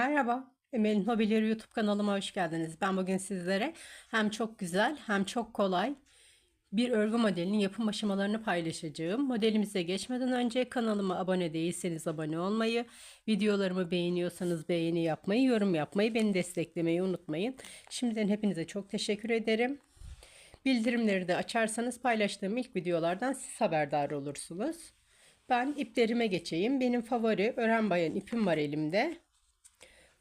Merhaba, Emel'in Hobileri YouTube kanalıma hoş geldiniz. Ben bugün sizlere hem çok güzel hem çok kolay bir örgü modelinin yapım aşamalarını paylaşacağım. Modelimize geçmeden önce kanalıma abone değilseniz abone olmayı, videolarımı beğeniyorsanız beğeni yapmayı, yorum yapmayı, beni desteklemeyi unutmayın. Şimdiden hepinize çok teşekkür ederim. Bildirimleri de açarsanız paylaştığım ilk videolardan siz haberdar olursunuz. Ben iplerime geçeyim. Benim favori ören bayan ipim var elimde.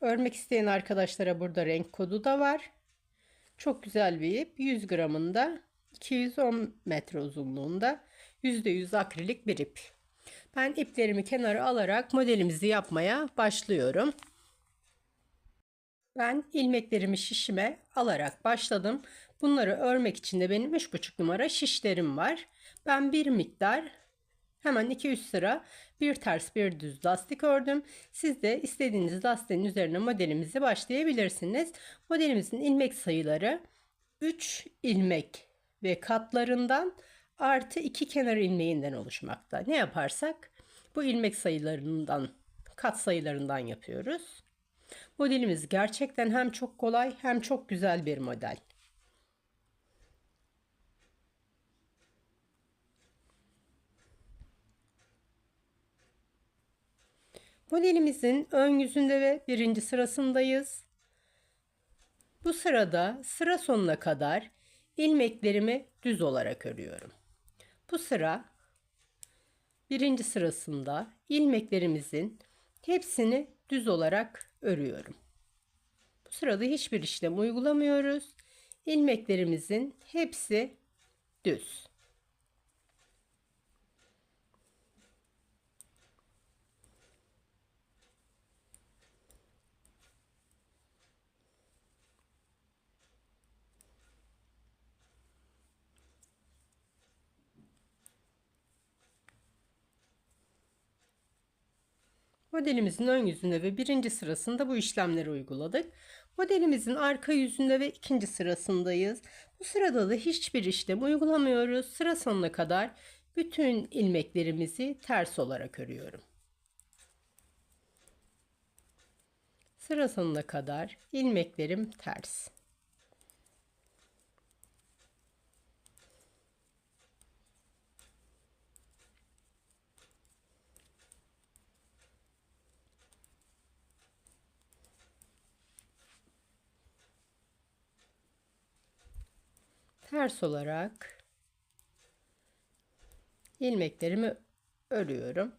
Örmek isteyen arkadaşlara burada renk kodu da var. Çok güzel bir ip. 100 gramında 210 metre uzunluğunda %100 akrilik bir ip. Ben iplerimi kenara alarak modelimizi yapmaya başlıyorum. Ben ilmeklerimi şişime alarak başladım. Bunları örmek için de benim 3,5 numara şişlerim var. Ben bir miktar Hemen 2-3 sıra bir ters bir düz lastik ördüm. Siz de istediğiniz lastiğin üzerine modelimizi başlayabilirsiniz. Modelimizin ilmek sayıları 3 ilmek ve katlarından artı 2 kenar ilmeğinden oluşmakta. Ne yaparsak bu ilmek sayılarından kat sayılarından yapıyoruz. Modelimiz gerçekten hem çok kolay hem çok güzel bir model. Modelimizin ön yüzünde ve birinci sırasındayız. Bu sırada sıra sonuna kadar ilmeklerimi düz olarak örüyorum. Bu sıra birinci sırasında ilmeklerimizin hepsini düz olarak örüyorum. Bu sırada hiçbir işlem uygulamıyoruz. İlmeklerimizin hepsi düz. Modelimizin ön yüzünde ve birinci sırasında bu işlemleri uyguladık. Modelimizin arka yüzünde ve ikinci sırasındayız. Bu sırada da hiçbir işlem uygulamıyoruz. Sıra sonuna kadar bütün ilmeklerimizi ters olarak örüyorum. Sıra sonuna kadar ilmeklerim ters. Ters olarak ilmeklerimi örüyorum.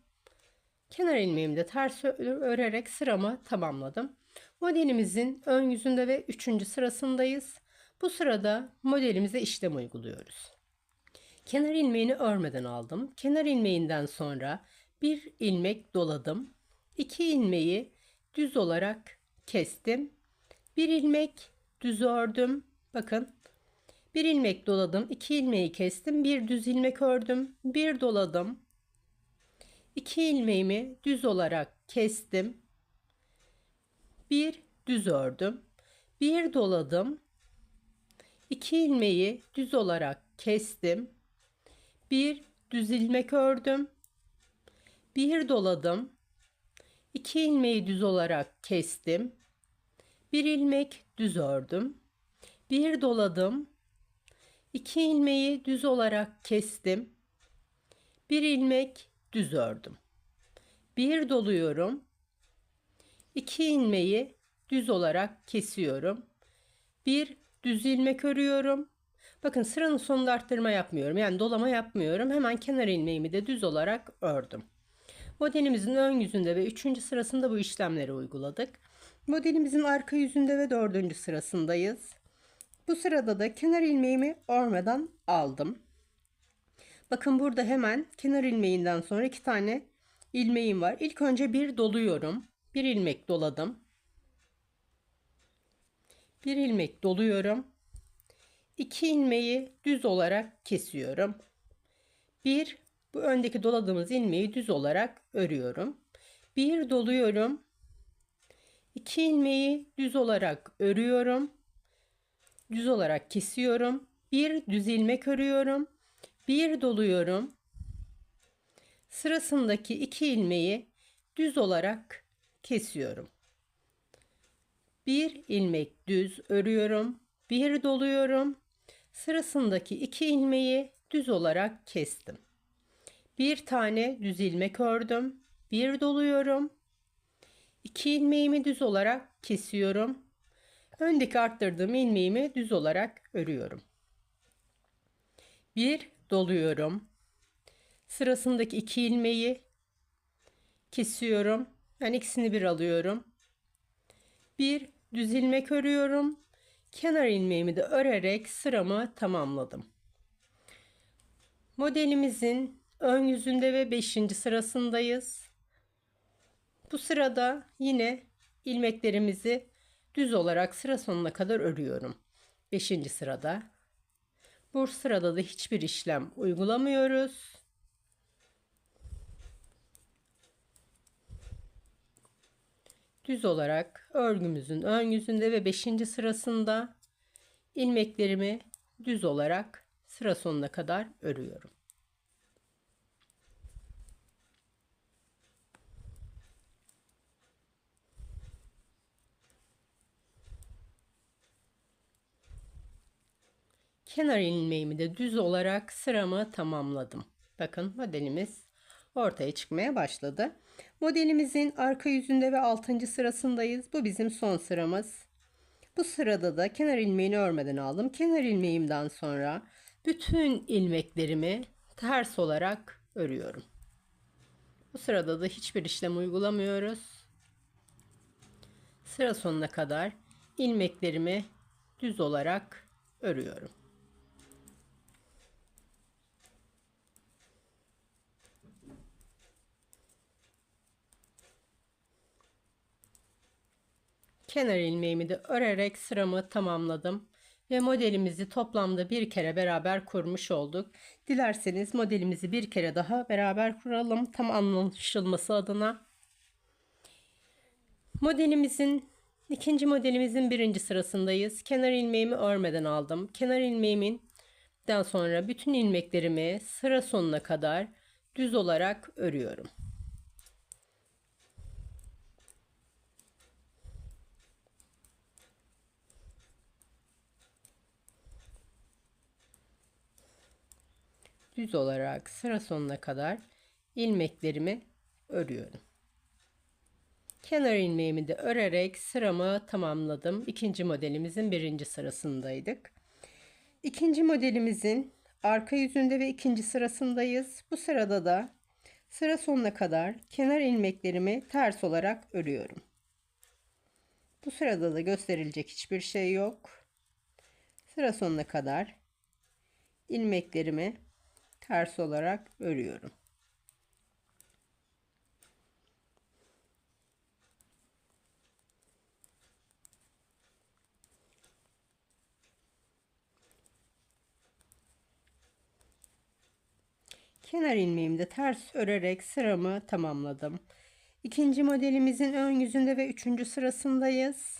Kenar ilmeğimi de ters örerek sıramı tamamladım. Modelimizin ön yüzünde ve üçüncü sırasındayız. Bu sırada modelimize işlem uyguluyoruz. Kenar ilmeğini örmeden aldım. Kenar ilmeğinden sonra bir ilmek doladım. İki ilmeği düz olarak kestim. Bir ilmek düz ördüm. Bakın bir ilmek doladım. iki ilmeği kestim. Bir düz ilmek ördüm. Bir doladım. iki ilmeğimi düz olarak kestim. Bir düz ördüm. Bir doladım. iki ilmeği düz olarak kestim. Bir düz ilmek ördüm. Bir doladım. iki ilmeği düz olarak kestim. Bir ilmek düz ördüm. Bir doladım. 2 ilmeği düz olarak kestim. Bir ilmek düz ördüm. Bir doluyorum. 2 ilmeği düz olarak kesiyorum. Bir düz ilmek örüyorum. Bakın sıranın sonunda arttırma yapmıyorum. Yani dolama yapmıyorum. Hemen kenar ilmeğimi de düz olarak ördüm. Modelimizin ön yüzünde ve üçüncü sırasında bu işlemleri uyguladık. Modelimizin arka yüzünde ve dördüncü sırasındayız. Bu sırada da kenar ilmeğimi örmeden aldım. Bakın burada hemen kenar ilmeğinden sonra iki tane ilmeğim var. İlk önce bir doluyorum. Bir ilmek doladım. Bir ilmek doluyorum. İki ilmeği düz olarak kesiyorum. Bir bu öndeki doladığımız ilmeği düz olarak örüyorum. Bir doluyorum. İki ilmeği düz olarak örüyorum düz olarak kesiyorum. Bir düz ilmek örüyorum. Bir doluyorum. Sırasındaki iki ilmeği düz olarak kesiyorum. Bir ilmek düz örüyorum. Bir doluyorum. Sırasındaki iki ilmeği düz olarak kestim. Bir tane düz ilmek ördüm. Bir doluyorum. İki ilmeğimi düz olarak kesiyorum. Öndeki arttırdığım ilmeğimi düz olarak örüyorum. Bir doluyorum. Sırasındaki iki ilmeği kesiyorum. Ben ikisini bir alıyorum. Bir düz ilmek örüyorum. Kenar ilmeğimi de örerek sıramı tamamladım. Modelimizin ön yüzünde ve 5. sırasındayız. Bu sırada yine ilmeklerimizi düz olarak sıra sonuna kadar örüyorum. 5. sırada. Bu sırada da hiçbir işlem uygulamıyoruz. Düz olarak örgümüzün ön yüzünde ve 5. sırasında ilmeklerimi düz olarak sıra sonuna kadar örüyorum. Kenar ilmeğimi de düz olarak sıramı tamamladım. Bakın modelimiz ortaya çıkmaya başladı. Modelimizin arka yüzünde ve 6. sırasındayız. Bu bizim son sıramız. Bu sırada da kenar ilmeğini örmeden aldım. Kenar ilmeğimden sonra bütün ilmeklerimi ters olarak örüyorum. Bu sırada da hiçbir işlem uygulamıyoruz. Sıra sonuna kadar ilmeklerimi düz olarak örüyorum. Kenar ilmeğimi de örerek sıramı tamamladım. Ve modelimizi toplamda bir kere beraber kurmuş olduk. Dilerseniz modelimizi bir kere daha beraber kuralım. Tam anlaşılması adına. Modelimizin ikinci modelimizin birinci sırasındayız. Kenar ilmeğimi örmeden aldım. Kenar ilmeğimin sonra bütün ilmeklerimi sıra sonuna kadar düz olarak örüyorum. Düz olarak sıra sonuna kadar ilmeklerimi örüyorum. Kenar ilmeğimi de örerek sıramı tamamladım. İkinci modelimizin birinci sırasındaydık. İkinci modelimizin arka yüzünde ve ikinci sırasındayız. Bu sırada da sıra sonuna kadar kenar ilmeklerimi ters olarak örüyorum. Bu sırada da gösterilecek hiçbir şey yok. Sıra sonuna kadar ilmeklerimi ters olarak örüyorum. Kenar ilmeğimde ters örerek sıramı tamamladım. İkinci modelimizin ön yüzünde ve üçüncü sırasındayız.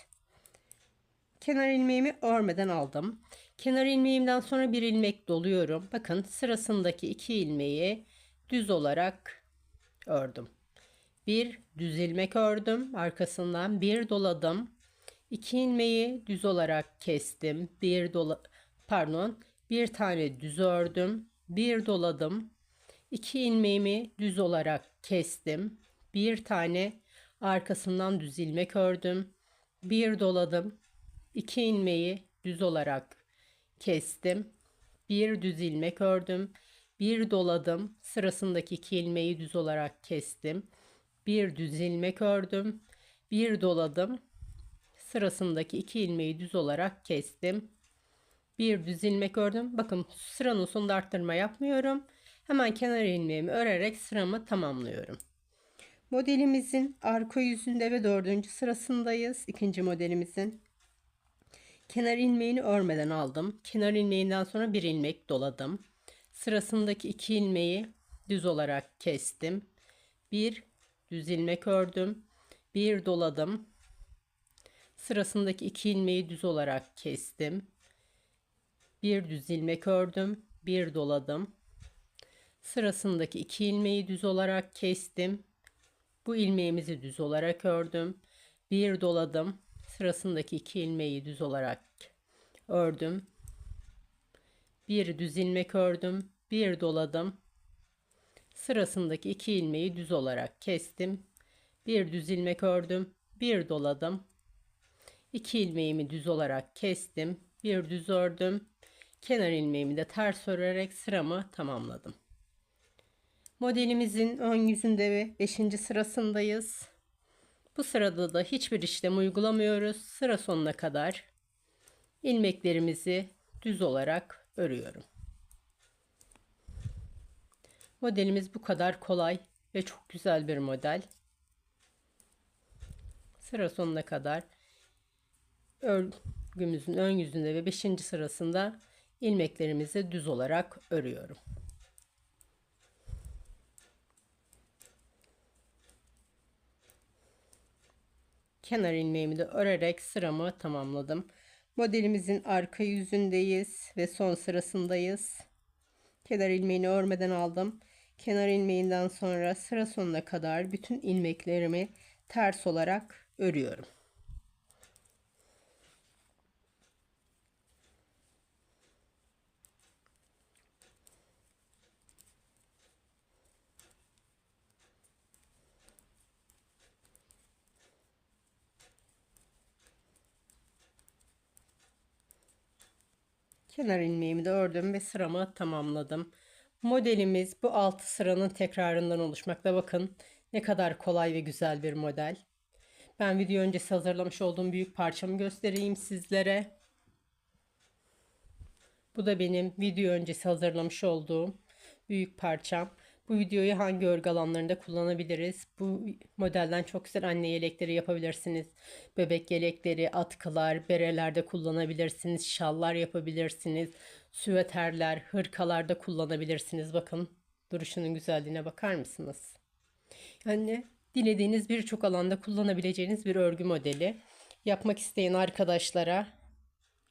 Kenar ilmeğimi örmeden aldım. Kenar ilmeğimden sonra bir ilmek doluyorum. Bakın sırasındaki iki ilmeği düz olarak ördüm. Bir düz ilmek ördüm. Arkasından bir doladım. İki ilmeği düz olarak kestim. Bir dola pardon, bir tane düz ördüm. Bir doladım. İki ilmeğimi düz olarak kestim. Bir tane arkasından düz ilmek ördüm. Bir doladım. İki ilmeği düz olarak kestim. Bir düz ilmek ördüm. Bir doladım. Sırasındaki iki ilmeği düz olarak kestim. Bir düz ilmek ördüm. Bir doladım. Sırasındaki iki ilmeği düz olarak kestim. Bir düz ilmek ördüm. Bakın sıranın sonunda arttırma yapmıyorum. Hemen kenar ilmeğimi örerek sıramı tamamlıyorum. Modelimizin arka yüzünde ve dördüncü sırasındayız. İkinci modelimizin. Kenar ilmeğini örmeden aldım. Kenar ilmeğinden sonra bir ilmek doladım. Sırasındaki iki ilmeği düz olarak kestim. Bir düz ilmek ördüm. Bir doladım. Sırasındaki iki ilmeği düz olarak kestim. Bir düz ilmek ördüm. Bir doladım. Sırasındaki iki ilmeği düz olarak kestim. Bu ilmeğimizi düz olarak ördüm. Bir doladım Sırasındaki iki ilmeği düz olarak ördüm. Bir düz ilmek ördüm. Bir doladım. Sırasındaki iki ilmeği düz olarak kestim. Bir düz ilmek ördüm. Bir doladım. İki ilmeğimi düz olarak kestim. Bir düz ördüm. Kenar ilmeğimi de ters örerek sıramı tamamladım. Modelimizin ön yüzünde ve 5. sırasındayız. Bu sırada da hiçbir işlem uygulamıyoruz. Sıra sonuna kadar ilmeklerimizi düz olarak örüyorum. Modelimiz bu kadar kolay ve çok güzel bir model. Sıra sonuna kadar örgümüzün ön yüzünde ve 5. sırasında ilmeklerimizi düz olarak örüyorum. Kenar ilmeğimi de örerek sıramı tamamladım. Modelimizin arka yüzündeyiz ve son sırasındayız. Kenar ilmeğini örmeden aldım. Kenar ilmeğinden sonra sıra sonuna kadar bütün ilmeklerimi ters olarak örüyorum. Kenar ilmeğimi de ördüm ve sıramı tamamladım. Modelimiz bu 6 sıranın tekrarından oluşmakta. Bakın ne kadar kolay ve güzel bir model. Ben video öncesi hazırlamış olduğum büyük parçamı göstereyim sizlere. Bu da benim video öncesi hazırlamış olduğum büyük parçam. Bu videoyu hangi örgü alanlarında kullanabiliriz? Bu modelden çok güzel anne yelekleri yapabilirsiniz. Bebek yelekleri, atkılar, berelerde kullanabilirsiniz. Şallar yapabilirsiniz. Süveterler, hırkalarda kullanabilirsiniz. Bakın duruşunun güzelliğine bakar mısınız? Yani dilediğiniz birçok alanda kullanabileceğiniz bir örgü modeli. Yapmak isteyen arkadaşlara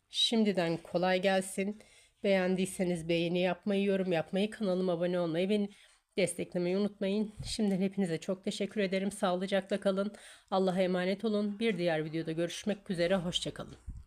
şimdiden kolay gelsin. Beğendiyseniz beğeni yapmayı, yorum yapmayı, kanalıma abone olmayı, beni desteklemeyi unutmayın. Şimdiden hepinize çok teşekkür ederim. Sağlıcakla kalın. Allah'a emanet olun. Bir diğer videoda görüşmek üzere. Hoşçakalın.